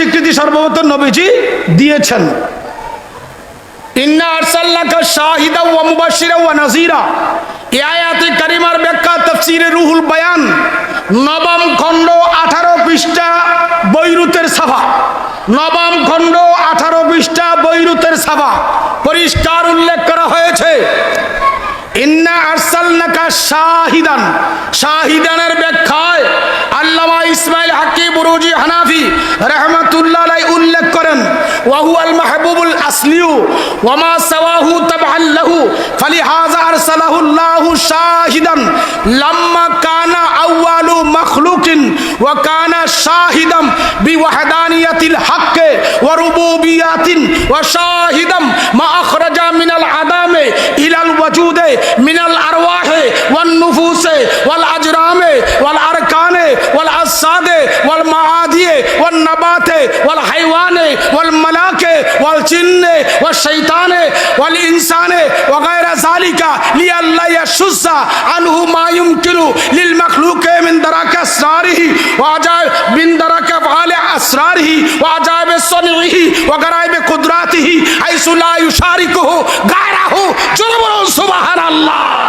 স্বীকৃতি সর্বপ্রথম নবীজি দিয়েছেন। ব্যাখ্যা রুহুল বায়ান, নবম খণ্ড 18 পৃষ্ঠা, বৈরুতের খণ্ড 18 পৃষ্ঠা, বৈরুতের পরিষ্কার উল্লেখ করা হয়েছে। ইন্না শাহিদান। শাহিদানের ব্যাখ্যায় আল্লামা ইসমাইল হাকি বুরুজি হানাফি উল্লেখ করেন ওয়াহু আল মাহবুবুল আসলিউ ওয়ামা সাওয়াহু তাবআন লাহু ফালিহাযা আরসালাহু আল্লাহু শাহিদান লাম্মা কানা আউয়ালু মাখলুকিন ওয়া কানা শাহিদাম বিওয়াহদানিয়াতিল হক ওয়া রুবুবিয়াতিন ওয়া শাহিদাম মা আখরাজা মিনাল আদামে ইলাল ওয়াজুদে والأصاد والمعاد والنبات والحيوان والملاك والجن والشيطان والإنسان وغير ذلك لله يشز عنه ما يمكن للمخلوق من درك أسراره وعجائب من درك أفعال أسراره وعجائب صنعه وغرائب قدراته حيث لا يشاركه غيره. جرم سبحان الله.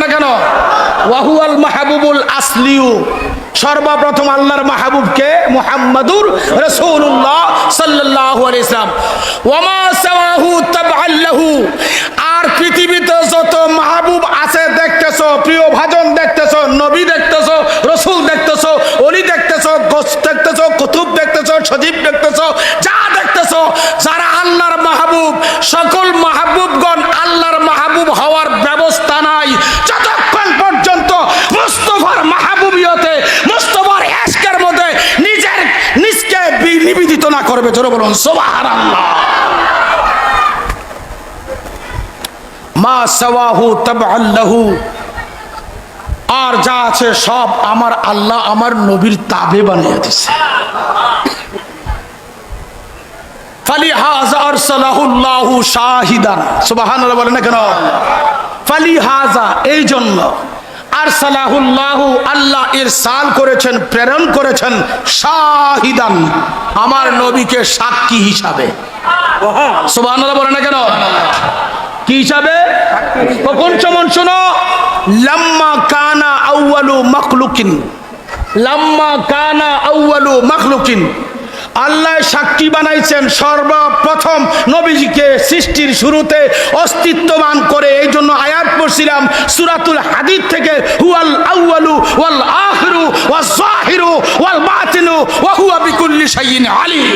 ওয়াহুয়াল মাহবুবুল আসলিউ। সর্বপ্রথম আল্লাহর মাহবুবকে মুহাম্মাদুর রাসূলুল্লাহ সাল্লাল্লাহু আলাইহি সাল্লাম। ওয়ামা সাওয়াহু তাবআন লাহু। আর পৃথিবীতে যত মাহবুব আছে দেখতেছো, প্রিয় ভাজন দেখতেছো, নবী দেখতেছো, রসুল দেখতেছো, অলি দেখতেছো গোস দেখতেছো, কুতুব দেখতেছো, সজীব দেখতেছো যারা আল্লাহর মাহবুব সকল মাহবুবগণ আল্লাহর মাহবুব হওয়ার ব্যবস্থা নাই যতক্ষণ পর্যন্ত মুস্তফার মাহবুবিয়তে মুস্তফার এশকের মধ্যে নিজের নিজকে বি- নিবেদিত না করবে জোরে বলুন আর যা আছে সব আমার আল্লাহ আমার নবীর তাবে বানিয়ে দিছে ফালিহাজা শাহিদান। সুবহানাল্লাহ বলেন এই জন্য। করেছেন, প্রেরণ করেছেন শাহিদান, আমার নবীকে সাক্ষী হিসাবে। বলেন না কেন? কি হিসাবে? কখন চমন শোনো? লাম্মা কানা আউয়ালু মাখলুকিন। লাম্মা কানা আউয়ালু মাখলুকিন। আল্লাহ সাক্ষী বানাইছেন সর্বপ্রথম নবীজিকে সৃষ্টির শুরুতে অস্তিত্ববান করে, এই জন্য পড়ছিলাম সুরাতুল হাদিদ থেকে হুয়াল আউয়ালু ওয়াল আখিরু ওয়াজ জাহিরু ওয়াল বাতিনু ওয়া হুয়া বিকুল্লি শাইইন আলিম।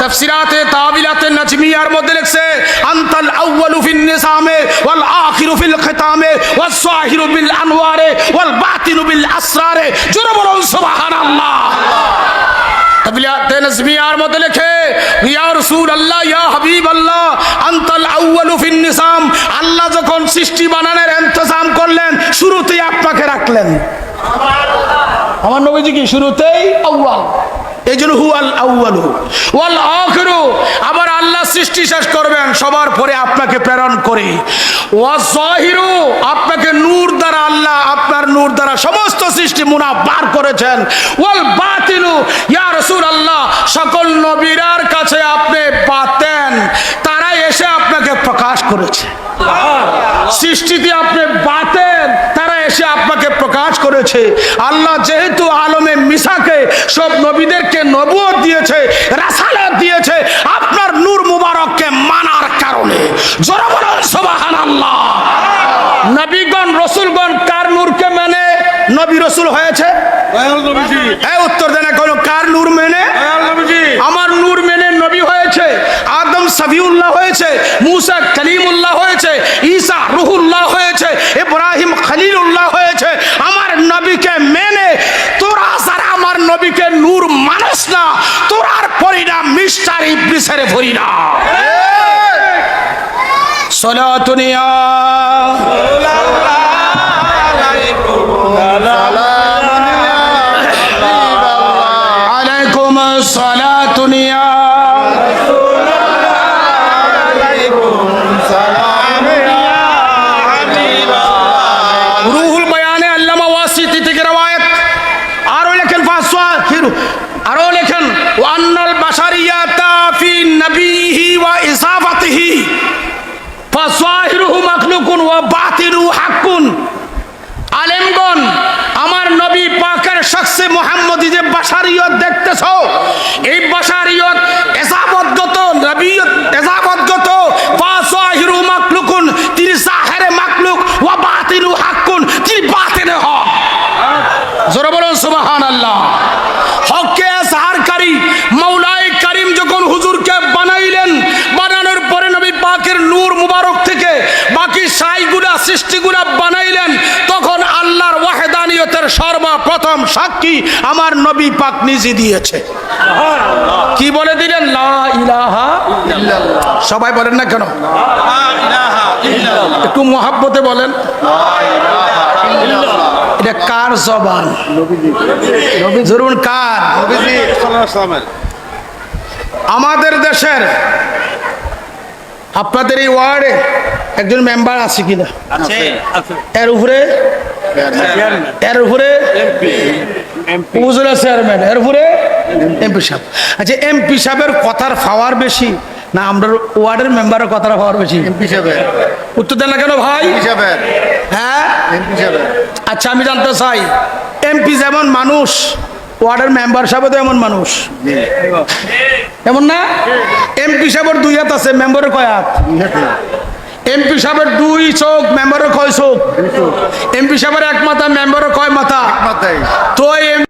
তাফসিরাতে তাবিলাতে নাজমিয়ার মধ্যে লিখছে, আনতাল আউয়ালু ফিন নিসামে ওয়াল আখিরু ফিল খিতামে ওয়াজ জাহিরু বিল আনওয়ারে ওয়াল বাতিনু বিল আসরারে। জোরে বলুন, সুবহানাল্লাহ। তাবিলাতে নাজমিয়ার মধ্যে লেখে, ইয়া রাসূল আল্লাহ ইয়া হাবিব আল্লাহ নিসাম। আল্লাহ যখন সৃষ্টি বানানোর ইন্তজাম করলেন শুরুতেই আপনাকে রাখলেন। আমার নবীজি কি শুরুতেই আউয়াল? এই জন্য হুয়াল আউয়ালু। ওয়াল আখিরু। আবার আল্লাহ সৃষ্টি শেষ করবেন সবার পরে আপনাকে প্রেরণ করে। ওয়াজ জাহিরু। আপনাকে নূর দ্বারা আল্লাহ আপনার নূর দ্বারা সমস্ত সৃষ্টি মুনা বার করেছেন। ওয়াল বাতিলু। ইয়া রাসূল আল্লাহ সকল নবীরার কাছে আপনি পাতেন তারা এসে আপনাকে প্রকাশ করেছে। সৃষ্টিতে আপনি বাতেন তারা এসে আপনাকে প্রকাশ করেছে। আল্লাহ যেহেতু আলমে মিসাকে সব নবীদেরকে নবুয়ত দিয়েছে রাসালত দিয়েছে আপনার নূর মুবারককে মানার কারণে। জোরে বলুন সুবহানাল্লাহ। নবীগণ রসুলগণ কার নূরকে মানে? নবী রসুল হয়েছে? নবীজি। এই উত্তর দেন কোনো কার নূর মেনে দয়াল নবীজি আমার নূর মেনে নবী হয়েছে আদম সাবিউল্লাহ হয়েছে মুসা কলিমুল্লাহ হয়েছে ঈসা রুহুল্লাহ হয়েছে ইব্রাহিম খলিলুল্লাহ হয়েছে। আমার নবীকে মেনে তোরা যারা আমার নবীকে নূর মানুষ না তোরার পরিণাম মিস্টার ইবলিসের ভরি না সলাতুনিয়া ফাসওয়া হিরু আরও লেখেন, ওয়ান্নাল বাশারিয়াতা ফি নবিহি ওয়া ইসাফাতিহি। ফাসওয়াহিরুহু মাখলুকুন ওয়া বাতিলু হাক্কুন। আলেমগণ, আমার নবী পাকের শখসে মোহাম্মদী যে বাসারিয়ত দেখতেছ, এই বাসারিয়ত এসাবতগত নবীয়ত এসাবতগত ফাসাহিরু মাকলুকুন তিনি সাহেরে মাকলুক ওয়া বাতিলু হাক্কুন তিনি বাতিলে হক জোরে বলুন সুবহানাল্লাহ হককে সাহারকারী মাওলাই করিম যখন হুজুরকে বানাইলেন বানানোর পরে নবী পাকের নূর মুবারক থেকে বাকি সাইগুলা সৃষ্টিগুলা বানাইলেন তখন আল্লাহর ওয়াহেদানিয়তের সর্বপ্রথম সাক্ষী আমার নবী পাক নিজে দিয়েছে। কি বলে দিলেন? লা ইলাহা সবাই বলেন না কেন? একটু মহাব্বতে বলেন। এটা কার জবান? ধরুন কার? আমাদের দেশের আপনাদের এই ওয়ার্ডে একজন মেম্বার আছে কিনা? এর উপরে? এর উপরে? উপজেলা চেয়ারম্যান এর উপরে? এমপি সাহেব। আচ্ছা এমপি সাহেবের কথার পাওয়ার বেশি না আমরা ওয়ার্ডের মেম্বারের কথার পাওয়ার বেশি? এমপি সাহেবের। উত্তর দেন না কেন ভাই? হ্যাঁ? এমপি সাহেবের। আচ্ছা আমি জানতে চাই এমপি যেমন মানুষ ওয়ার্ডের মেম্বার সাহেব তো এমন মানুষ। এমন না? এমপি সাহেবের দুই হাত আছে মেম্বারের কয় হাত? এমপি সাহেবের দুই চোখ মেম্বারের কয় চোখ? এমপি সাহেবের এক মাথা মেম্বারের কয় মাথা? তো এম